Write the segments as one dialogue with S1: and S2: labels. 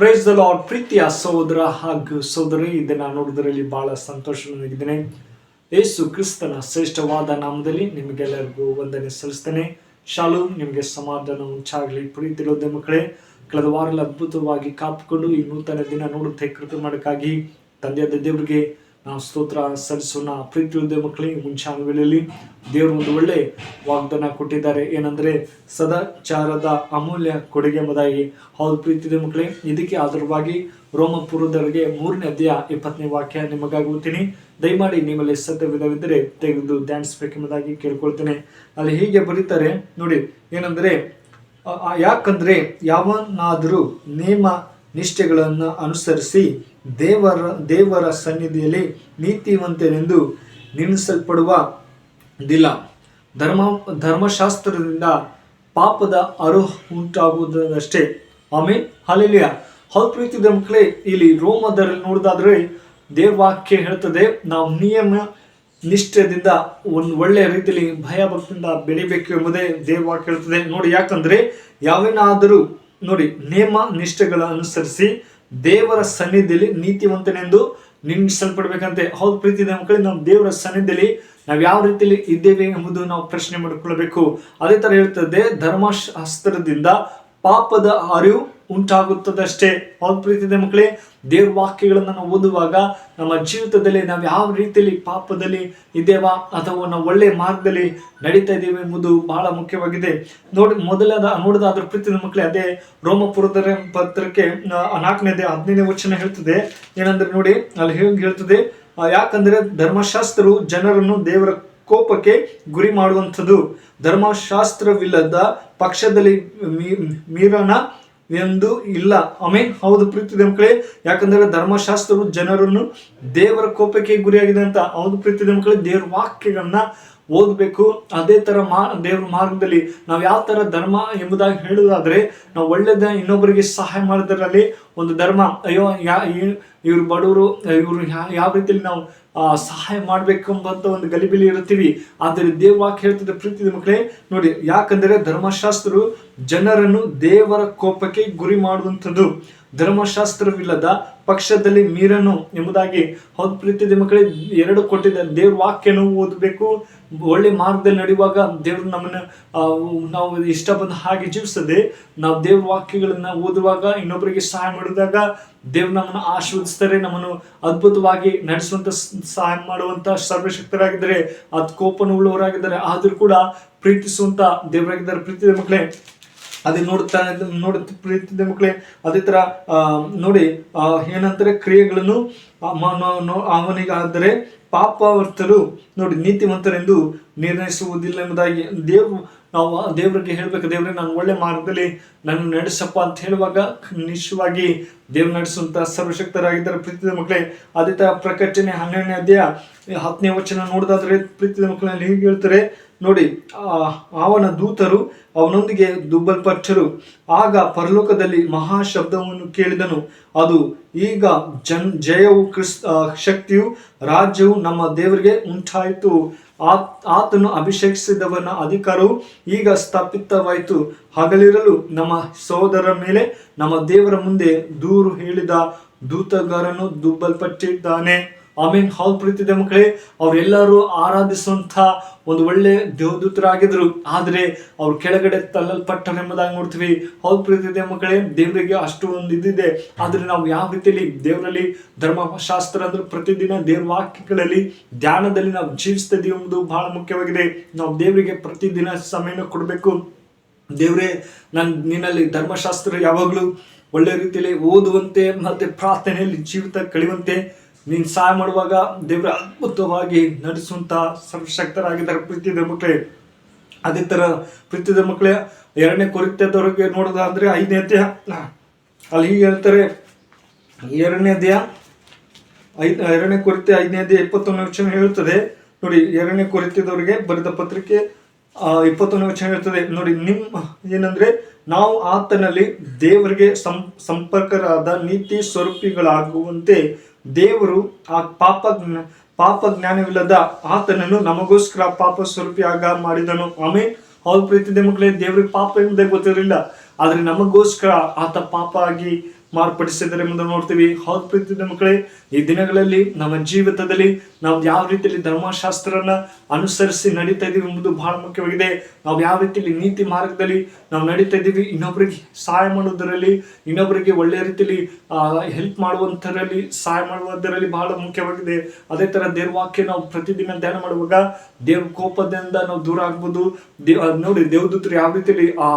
S1: Praise the lord ಪ್ರೀತಿಯ ಸಹೋದರ ಹಾಗೂ ಸಹೋದರಿ ಇದನ್ನು ನೋಡೋದರಲ್ಲಿ ಬಹಳ ಸಂತೋಷವಾಗಿದ್ದೇನೆ ಯೇಸು ಕ್ರಿಸ್ತನ ಶ್ರೇಷ್ಠವಾದ ನಾಮದಲ್ಲಿ ನಿಮಗೆಲ್ಲರಿಗೂ ವಂದನೆ ಸಲ್ಲಿಸ್ತೇನೆ. ಶಾಲು, ನಿಮಗೆ ಸಮಾಧಾನ ಉಂಚಾಗಲಿ ಪ್ರೀತಿರೋದೆ ಮಕ್ಕಳೇ, ಕಳೆದ ವಾರಲ್ಲಿ ಅದ್ಭುತವಾಗಿ ಕಾಪುಕೊಂಡು ಈ ನೂತನ ದಿನ ನೋಡುತ್ತೆ ಕೃತ ಮಾಡೋಕ್ಕಾಗಿ ತಂದೆಯಾದ ದೇವರಿಗೆ ನಾವು ಸ್ತೋತ್ರ ಸಲ್ಲಿಸೋಣ. ಪ್ರೀತಿಯುದ್ಧ ಮಕ್ಕಳಿಗೆ ಮುಂಚಾನ ವೇಳೆಯಲ್ಲಿ ದೇವರು ಒಂದು ಒಳ್ಳೆ ವಾಗ್ದಾನ ಕೊಟ್ಟಿದ್ದಾರೆ. ಏನಂದರೆ, ಸದಾಚಾರದ ಅಮೂಲ್ಯ ಕೊಡುಗೆ ಎಂಬುದಾಗಿ. ಹೌದು ಪ್ರೀತಿದೆ ಮಕ್ಕಳೇ, ಇದಕ್ಕೆ ಆಧಾರವಾಗಿ ರೋಮಪುರದವರಿಗೆ ಮೂರನೇ ಅಧ್ಯಾಯ ಇಪ್ಪತ್ತನೇ ವಾಕ್ಯ ನಿಮಗಾಗಿ ಓದ್ತೀನಿ. ದಯಮಾಡಿ ನಿಮ್ಮಲ್ಲಿ ಸತ್ಯವಿಧವಿದ್ದರೆ ತೆಗೆದು ಧ್ಯಾನಿಸ್ಬೇಕೆಂಬುದಾಗಿ ಕೇಳ್ಕೊಳ್ತೇನೆ. ಅಲ್ಲಿ ಹೀಗೆ ಬರೀತಾರೆ, ನೋಡಿ, ಏನಂದರೆ ಯಾಕಂದ್ರೆ ಯಾವನಾದರೂ ನೇಮ ನಿಷ್ಠೆಗಳನ್ನು ಅನುಸರಿಸಿ ದೇವರ ದೇವರ ಸನ್ನಿಧಿಯಲ್ಲಿ ನೀತಿವಂತನೆಂದು ನಿರ್ಮಿಸಲ್ಪಡುವ ದಿಲ್ಲ ಧರ್ಮ, ಧರ್ಮಶಾಸ್ತ್ರದಿಂದ ಪಾಪದ ಅರು ಉಂಟಾಗುವುದಷ್ಟೇ ಆಮೇಲೆ ಹಾಲೆಲಿಯ ಹೌದು ಪ್ರೀತಿದ ಮಕ್ಕಳೇ, ಇಲ್ಲಿ ರೋಮದಲ್ಲಿ ನೋಡೋದಾದ್ರೆ ದೇವಾಕ್ಯ ಹೇಳ್ತದೆ, ನಾವು ನಿಯಮ, ನಿಷ್ಠೆಯಿಂದ ಒಂದು ಒಳ್ಳೆಯ ರೀತಿಯಲ್ಲಿ ಭಯಭಕ್ತಿಯಿಂದ ಬೆಳಿಬೇಕು ಎಂಬುದೇ ದೇವಾಕ್ಯ ಹೇಳ್ತದೆ. ನೋಡಿ, ಯಾಕಂದ್ರೆ ಯಾವೇನಾದರೂ ನೋಡಿ, ನೇಮ ನಿಷ್ಠೆಗಳ ಅನುಸರಿಸಿ ದೇವರ ಸನ್ನಿಧಿಯಲ್ಲಿ ನೀತಿವಂತನೆಂದು ನಿರ್ಮಿಸಲ್ಪಡ್ಬೇಕಂತೆ. ಹೌದು ಪ್ರೀತಿ ಮಕ್ಕಳಿಗೆ ನಾವು ದೇವರ ಸನ್ನಿಧಿಯಲ್ಲಿ ನಾವು ಯಾವ ರೀತಿಯಲ್ಲಿ ಇದ್ದೇವೆ ಎಂಬುದು ನಾವು ಪ್ರಶ್ನೆ ಮಾಡಿಕೊಳ್ಳಬೇಕು. ಅದೇ ತರ ಹೇಳ್ತದೆ ಧರ್ಮಶಾಸ್ತ್ರದಿಂದ ಪಾಪದ ಅರಿವು ಉಂಟಾಗುತ್ತದಷ್ಟೇ. ಹೌದು ಪ್ರೀತಿದೆ ಮಕ್ಕಳೇ, ದೇವ್ರ ವಾಕ್ಯಗಳನ್ನು ನಾವು ಓದುವಾಗ ನಮ್ಮ ಜೀವಿತದಲ್ಲಿ ನಾವು ಯಾವ ರೀತಿಯಲ್ಲಿ ಪಾಪದಲ್ಲಿ ಇದ್ದೇವಾ ಅಥವಾ ನಾವು ಒಳ್ಳೆ ಮಾರ್ಗದಲ್ಲಿ ನಡೀತಾ ಇದ್ದೇವೆ ಎಂಬುದು ಬಹಳ ಮುಖ್ಯವಾಗಿದೆ. ನೋಡಿ, ಮೊದಲಾದ ನೋಡಿದಾದ್ರ ಪ್ರೀತಿದ ಮಕ್ಕಳೇ, ಅದೇ ರೋಮಪುರದ ಪತ್ರಕ್ಕೆ ನಾಲ್ಕನೇದೇ ಹದಿನೈದನೇ ವಚನ ಹೇಳ್ತದೆ. ಏನಂದ್ರೆ ನೋಡಿ, ಅಲ್ಲಿ ಹೇಗೆ ಹೇಳ್ತದೆ ಯಾಕಂದ್ರೆ ಧರ್ಮಶಾಸ್ತ್ರವು ಜನರನ್ನು ದೇವರ ಕೋಪಕ್ಕೆ ಗುರಿ ಮಾಡುವಂಥದ್ದು. ಧರ್ಮಶಾಸ್ತ್ರವಿಲ್ಲದ ಪಕ್ಷದಲ್ಲಿ ಮೀರನ ಎಂದು ಇಲ್ಲ. ಆಮೇನ್. ಹೌದು ಪ್ರೀತಿ ಮಕ್ಕಳೇ ಯಾಕಂದ್ರೆ ಧರ್ಮಶಾಸ್ತ್ರವು ಜನರನ್ನು ದೇವರ ಕೋಪಕ್ಕೆ ಗುರಿಯಾಗಿದೆ ಅಂತ. ಹೌದು ಪ್ರೀತಿ ಮಕ್ಕಳೇ ದೇವರ ವಾಕ್ಯಗಳನ್ನ ಓದಬೇಕು. ಅದೇ ತರ ಮಾ, ದೇವ್ರ ಮಾರ್ಗದಲ್ಲಿ ನಾವು ಯಾವ ತರ ಧರ್ಮ ಎಂಬುದಾಗಿ ಹೇಳುವುದಾದರೆ ನಾವು ಒಳ್ಳೆದ ಇನ್ನೊಬ್ಬರಿಗೆ ಸಹಾಯ ಮಾಡೋದರಲ್ಲಿ ಒಂದು ಧರ್ಮ. ಅಯ್ಯೋ, ಯಾ ಇವ್ರು ಬಡವರು, ಇವರು ಯಾವ ರೀತಿಯಲ್ಲಿ ನಾವು ಸಹಾಯ ಮಾಡಬೇಕೆಂಬಂತ ಒಂದು ಗಲಿಬಿಲಿ ಇರ್ತೀವಿ ಆದರೆ ದೇವ ವಾಕ್ಯ ಪ್ರೀತಿ ಮಕ್ಕಳೇ. ನೋಡಿ, ಯಾಕಂದ್ರೆ ಧರ್ಮಶಾಸ್ತ್ರರು ಜನರನ್ನು ದೇವರ ಕೋಪಕ್ಕೆ ಗುರಿ ಮಾಡುವಂಥದ್ದು. ಧರ್ಮಶಾಸ್ತ್ರವಿಲ್ಲದ ಪಕ್ಷದಲ್ಲಿ ಮೀರನು ಎಂಬುದಾಗಿ ಹೌದು ಪ್ರೀತಿ ಮಕ್ಕಳೇ ಎರಡು ಕೊಟ್ಟಿದೆ ದೇವ್ರ ವಾಕ್ಯನು ಓದಬೇಕು. ಒಳ್ಳೆ ಮಾರ್ಗದಲ್ಲಿ ನಡೆಯುವಾಗ ದೇವ್ರು ನಮ್ಮನ್ನ ನಾವು ಇಷ್ಟ ಬಂದ ಹಾಗೆ ಜೀವಿಸದೆ ನಾವು ದೇವ್ರ ವಾಕ್ಯಗಳನ್ನ ಓದುವಾಗ ಇನ್ನೊಬ್ಬರಿಗೆ ಸಹಾಯ ಮಾಡಿದಾಗ ದೇವ್ರು ನಮ್ಮನ್ನು ಆಶೀರ್ವದಿಸ್ತಾರೆ, ನಮ್ಮನ್ನು ಅದ್ಭುತವಾಗಿ ನಡೆಸುವಂತ ಸಹಾಯ ಮಾಡುವಂತ ಸರ್ವಶಕ್ತರಾಗಿದ್ದಾರೆ. ಅದ್ ಕೋಪನ ಉಳ್ಳವರಾಗಿದ್ದಾರೆ ಆದರೂ ಕೂಡ ಪ್ರೀತಿಸುವಂತ ದೇವರಾಗಿದ್ದಾರೆ ಪ್ರೀತಿದ ಮಕ್ಕಳೇ. ಅದೇ ನೋಡ್ತಾ ನೋಡಿ ಪ್ರೀತಿದ ಮಕ್ಕಳೇ, ಅದೇ ತರ ನೋಡಿ ಏನಂತಾರೆ, ಕ್ರಿಯೆಗಳನ್ನು ಅವನಿಗಾದರೆ ಪಾಪವರ್ತರು, ನೋಡಿ, ನೀತಿವಂತರೆಂದು ನಿರ್ಣಯಿಸುವುದಿಲ್ಲ ಎಂಬುದಾಗಿ ದೇವ್ ನಾವು ದೇವರಿಗೆ ಹೇಳ್ಬೇಕು, ದೇವ್ರೆ, ನಾನು ಒಳ್ಳೆ ಮಾರ್ಗದಲ್ಲಿ ನನ್ನ ನಡೆಸಪ್ಪ ಅಂತ ಹೇಳುವಾಗ ನಿಶ್ಚವಾಗಿ ದೇವ್ರು ನಡೆಸುವಂತ ಸರ್ವಶಕ್ತರಾಗಿದ್ದಾರೆ ಪ್ರೀತಿದ ಮಕ್ಕಳೇ. ಅದೇ ತರ ಪ್ರಕಟಣೆ ಹನ್ನೆರಡನೇ ಅಧ್ಯಾಯ ಹತ್ತನೇ ವಚನ ನೋಡಿದಾದ್ರೆ ಪ್ರೀತಿದ ಮಕ್ಕಳಲ್ಲಿ ಹೀಗೆ ಹೇಳ್ತಾರೆ ನೋಡಿ ಅವನ ದೂತರು ಅವನೊಂದಿಗೆ ದುಬ್ಬಲ್ಪಟ್ಟರು. ಆಗ ಪರಲೋಕದಲ್ಲಿ ಮಹಾ ಶಬ್ದವನ್ನು ಕೇಳಿದನು. ಅದು, ಈಗ ಜನ್, ಜಯವು ಕ್ರಿಸ್ ಶಕ್ತಿಯು ರಾಜ್ಯವು ನಮ್ಮ ದೇವರಿಗೆ ಉಂಟಾಯಿತು. ಆತ್, ಆತನು ಅಭಿಷೇಕಿಸಿದವನ ಅಧಿಕಾರವು ಈಗ ಸ್ಥಾಪಿತವಾಯಿತು. ಹಗಲಿರಲು ನಮ್ಮ ಸಹೋದರರ ಮೇಲೆ ನಮ್ಮ ದೇವರ ಮುಂದೆ ದೂರು ಹೇಳಿದ ದೂತಗಾರನು ದುಬ್ಬಲ್ಪಟ್ಟಿದ್ದಾನೆ. ಆಮೇನ್. ಹೌದು ಪ್ರೀತಿದೆ ಮಕ್ಕಳೇ ಅವರೆಲ್ಲರೂ ಆರಾಧಿಸುವಂತ ಒಂದು ಒಳ್ಳೆ ದೇವದೂತರಾಗಿದ್ರು. ಆದರೆ ಅವ್ರು ಕೆಳಗಡೆ ತಲ್ಲಲ್ಪಟ್ಟರೆಂಬುದಾಗಿ ನೋಡ್ತೀವಿ. ಹೌದು ಪ್ರೀತಿದೆ ಮಕ್ಕಳೇ ದೇವರಿಗೆ ಅಷ್ಟು ಒಂದು ಇದಿದೆ. ಆದರೆ ನಾವು ಯಾವ ರೀತಿಯಲ್ಲಿ ದೇವರಲ್ಲಿ ಧರ್ಮಶಾಸ್ತ್ರ ಅಂದ್ರೆ ಪ್ರತಿದಿನ ದೇವ್ರ ವಾಕ್ಯಗಳಲ್ಲಿ, ಧ್ಯಾನದಲ್ಲಿ ನಾವು ಜೀವಿಸ್ತಾ ಇದೀವಿ ಎಂಬುದು ಬಹಳ ಮುಖ್ಯವಾಗಿದೆ. ನಾವು ದೇವರಿಗೆ ಪ್ರತಿದಿನ ಸಮಯನ ಕೊಡಬೇಕು. ದೇವರೇ, ನನ್, ನಿನ್ನಲ್ಲಿ ಧರ್ಮಶಾಸ್ತ್ರ ಯಾವಾಗಲೂ ಒಳ್ಳೆ ರೀತಿಯಲ್ಲಿ ಓದುವಂತೆ ಮತ್ತೆ ಪ್ರಾರ್ಥನೆಯಲ್ಲಿ ಜೀವಿತ ಕಳೆಯುವಂತೆ ನೀನು ಸಹಾಯ ಮಾಡುವಾಗ ದೇವರ ಅದ್ಭುತವಾಗಿ ನಡೆಸುವಂತ ಸರ್ವಶಕ್ತರಾಗಿದ್ದಾರೆ ಪ್ರೀತಿದ ಮಕ್ಕಳೇ ಅದೇ ತರ ಪ್ರೀತಿದ ಮಕ್ಕಳೇ ಎರಡನೇ ಕೊರಿತದವರೆಗೆ ನೋಡೋದಾದ್ರೆ ಐದನೇ ಅಧ್ಯಾಯ. ಅಲ್ಲಿ ಹೀಗೆ ಹೇಳ್ತಾರೆ, ಎರಡನೇ ಅಧ್ಯಾಯ, ಐದ್, ಎರಡನೇ ಕೊರತೆ ಐದನೇ ಅಧ್ಯಾಯ ಇಪ್ಪತ್ತೊಂದನೇ ವಚನ ಹೇಳುತ್ತದೆ. ನೋಡಿ, ಎರಡನೇ ಕೊರತೆದವರಿಗೆ ಬರೆದ ಪತ್ರಿಕೆ ಇಪ್ಪತ್ತೊಂದನೇ ವಚನ ಹೇಳ್ತದೆ. ನೋಡಿ, ನಿಮ್ಮ, ಏನಂದ್ರೆ, ನಾವು ಆತನಲ್ಲಿ ದೇವರಿಗೆ ಸಂ, ಸಂಪರ್ಕರಾದ ನೀತಿ ಸ್ವರೂಪಿಗಳಾಗುವಂತೆ ದೇವರು ಆ ಪಾಪ ಪಾಪ ಜ್ಞಾನವಿಲ್ಲದ ಆತನನ್ನು ನಮಗೋಸ್ಕರ ಪಾಪ ಸ್ವರೂಪಿಯಾಗ ಮಾಡಿದನು. ಆಮೇಲೆ ಅವ್ರ ಪ್ರೀತಿ ಮಕ್ಕಳೇ, ದೇವ್ರಿಗೆ ಪಾಪ ಎಂಬುದೇ ಗೊತ್ತಿರಲಿಲ್ಲ. ಆದರೆ ನಮಗೋಸ್ಕರ ಆತ ಪಾಪ ಆಗಿ ಮಾರ್ಪಡಿಸಿದರೆ ಮುಂದೆ ನೋಡ್ತೀವಿ. ಹೌದು ಪ್ರೀತಿದ ಮಕ್ಕಳೇ, ಈ ದಿನಗಳಲ್ಲಿ ನಮ್ಮ ಜೀವಿತದಲ್ಲಿ ನಾವು ಯಾವ ರೀತಿಯಲ್ಲಿ ಧರ್ಮಶಾಸ್ತ್ರನ ಅನುಸರಿಸಿ ನಡೀತಾ ಇದ್ದೀವಿ ಎಂಬುದು ಬಹಳ ಮುಖ್ಯವಾಗಿದೆ. ನಾವು ಯಾವ ರೀತಿಯಲ್ಲಿ ನೀತಿ ಮಾರ್ಗದಲ್ಲಿ ನಾವು ನಡೀತಾ ಇದ್ದೀವಿ ಇನ್ನೊಬ್ಬರಿಗೆ ಸಹಾಯ ಮಾಡೋದರಲ್ಲಿ ಇನ್ನೊಬ್ಬರಿಗೆ ಒಳ್ಳೆಯ ರೀತಿಯಲ್ಲಿ ಹೆಲ್ಪ್ ಮಾಡುವಂಥರಲ್ಲಿ ಸಹಾಯ ಮಾಡುವುದರಲ್ಲಿ ಬಹಳ ಮುಖ್ಯವಾಗಿದೆ. ಅದೇ ಥರ ದೇವ್ರವಾಕ್ಯ ನಾವು ಪ್ರತಿದಿನ ಧ್ಯಾನ ಮಾಡುವಾಗ ದೇವ್ರ ಕೋಪದಿಂದ ನಾವು ದೂರ ಆಗ್ಬೋದು. ದೇವ್ ನೋಡಿ ದೇವದೂತರು ಯಾವ ರೀತಿಯಲ್ಲಿ, ಆ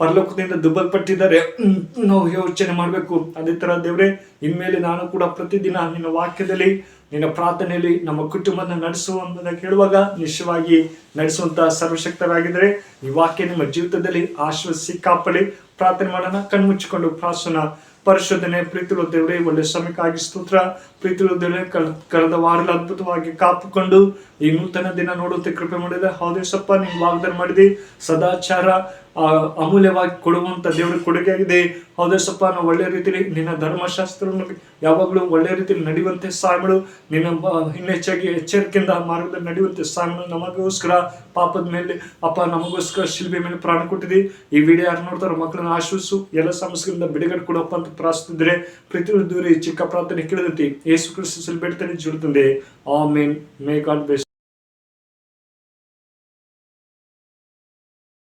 S1: ಪರಲೋಕದಿಂದ ದುಬ್ಬಲ್ಪಟ್ಟಿದ್ದಾರೆ. ಪಟ್ಟಿದ್ದಾರೆ ನಾವು ಯೋಚನೆ ಮಾಡಬೇಕು. ಅದೇ ಥರ ದೇವ್ರೆ, ಇನ್ಮೇಲೆ ನಾನು ಕೂಡ ಪ್ರತಿದಿನ ನಿನ್ನ ವಾಕ್ಯದಲ್ಲಿ, ನಿನ್ನ ಪ್ರಾರ್ಥನೆಯಲ್ಲಿ ನಮ್ಮ ಕುಟುಂಬನ ನಡೆಸುವ ಕೇಳುವಾಗ ನಿಶ್ಚಯವಾಗಿ ನಡೆಸುವಂತ ಸರ್ವಶಕ್ತರಾಗಿದ್ದರೆ, ಈ ವಾಕ್ಯ ನಿಮ್ಮ ಜೀವಿತದಲ್ಲಿ ಆಶ್ವಸಿ ಸಿಕ್ಕಾಪಡಿ ಪ್ರಾರ್ಥನೆ ಮಾಡೋಣ, ಕಣ್ಮುಚ್ಚಿಕೊಂಡು ಪ್ರಾರ್ಥನಾ ಪರಿಶೋಧನೆ ಪ್ರೀತಿಲು ದೇವರೇ, ಒಳ್ಳೆ ಸಮಯಕ್ಕಾಗಿ ಸ್ತೋತ್ರ ಪ್ರೀತಿಲು ದೇವರೇ, ಕಳೆದ ವಾರದಲ್ಲಿ ಅದ್ಭುತವಾಗಿ ಕಾಪುಕೊಂಡು ಈ ನೂತನ ದಿನ ನೋಡುತ್ತೆ ಕೃಪೆ ಮಾಡಿದೆ. ಹೌದೇ ಸಪ್ಪ ನೀವು ವಾಗ್ದಾನ ಮಾಡಿದಿ ಸದಾಚಾರ ಅಮೂಲ್ಯವಾಗಿ ಕೊಡುವಂತ ದೇವರ ಕೊಡುಗೆ ಆಗಿದೆ ಹೌದೇ ಸಪ್ಪ ನಾವು ಒಳ್ಳೆ ರೀತಿಯಲ್ಲಿ ನಿನ್ನ ಧರ್ಮಶಾಸ್ತ್ರ ಯಾವಾಗಲೂ ಒಳ್ಳೆ ರೀತಿಯಲ್ಲಿ ನಡೆಯುವಂತೆ ಮಾಡು ನಿನ್ನ ಬ- ಇನ್ನೂ ಹೆಚ್ಚಾಗಿ ಎಚ್ಚರಿಕೆಯಿಂದ ಮಾರ್ಗದಲ್ಲಿ ನಡೆಯುವಂತೆ ಮಾಡು ನಮಗೋಸ್ಕರ ಪಾಪದ ಮೇಲೆ, ಅಪ್ಪ, ನಮಗೋಸ್ಕರ ಶಿಲ್ಬೆ ಮೇಲೆ ಪ್ರಾಣ ಕೊಟ್ಟಿದೆ. ಈ ವಿಡಿಯೋ ಯಾರು ನೋಡ್ತಾರೋ ಮಕ್ಕಳನ್ನ ಆಶ್ವಸು, ಎಲ್ಲ ಸಮಸ್ಯೆಗಳಿಂದ ಬಿಡುಗಡೆ ಕೊಡಪ್ಪ ಅಂತ ಪ್ರಾರ್ಥಿಸಿದ್ರೆ ಪ್ರೀತಿ ದೂರಿ ಚಿಕ್ಕ ಪ್ರಾರ್ಥನೆ ಕೇಳಿದಂತೆ ಯೇಸು ಕ್ರಿಸ್ತು ಜುಡುತ್ತಂದೆ ಆ ಮೇನ್ ಮೇ ಗಾಡ್